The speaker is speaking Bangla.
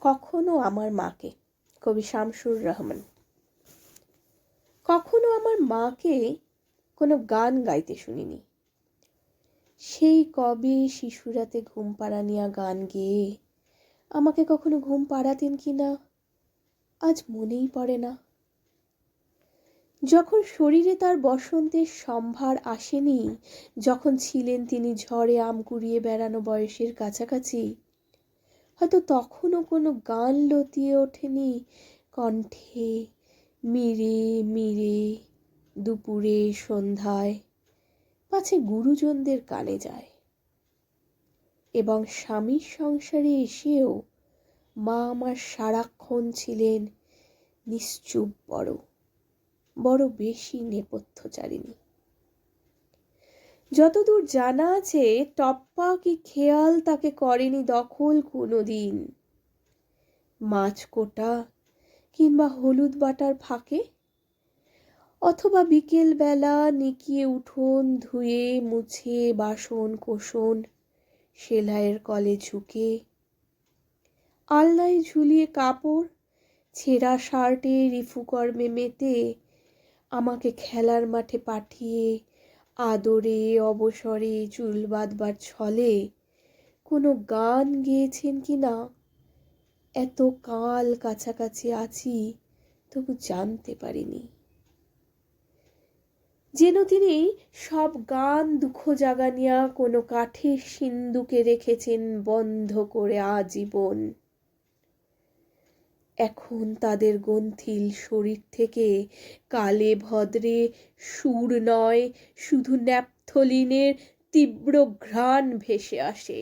কখনো আমার মাকে, কবি শামসুর রহমান। কখনো আমার মাকে কোনো গান গাইতে শুনিনি। সেই কবে শিশুরাতে ঘুম পাড়ানিয়া গান গেয়ে আমাকে কখনো ঘুম পাড়াতেন কি না, আজ মনেই পড়ে না। যখন শরীরে তার বসন্তের সম্ভার আসেনি, যখন ছিলেন তিনি ঝড়ে আম কুড়িয়ে বেড়ানো বয়সের কাছাকাছি হয়তো তখনও কোনো গান লতিয়ে ওঠেনি। কণ্ঠে, মিরে মিরে, দুপুরে সন্ধ্যায়, পাছে গুরুজনদের কানে যায়। এবং স্বামীর সংসারে এসেও মা আমার সারাক্ষণ ছিলেন নিশ্চুপ বড় বড় বেশি নেপথ্যচারিণী। যতদূর জানা আছে, টপ্পা কি খেয়াল তাকে করেনি দখল কোনো দিন মাছ কোটা কিংবা হলুদ বাটার ফাঁকে? অথবা বিকেল বেলা নিকিয়ে উঠোন ধুয়ে মুছে বাসন কোষণ সেলাইয়ের কলে ঝুঁকে? আলনায় ঝুলিয়ে কাপড়, ছেঁড়া শার্টে রিফুকর্মে মেতে আমাকে খেলার মাঠে পাঠিয়ে আদরে, অবসরে, চুল বাঁধবার ছলে কোনো গান গেয়েছেন কি না? এত কাল কাছাকাছি আছি, তবু জানতে পারিনি। যেন তিনি সব গান দুঃখ জাগানিয়া কোনো কাঠের সিন্দুকে রেখেছেন বন্ধ করে আজীবন। এখন তাদের গন্থিল শরীর থেকে কালে ভদ্রে সুর নয়, শুধু ন্যাপথলিনের তীব্র ঘ্রাণ ভেসে আসে।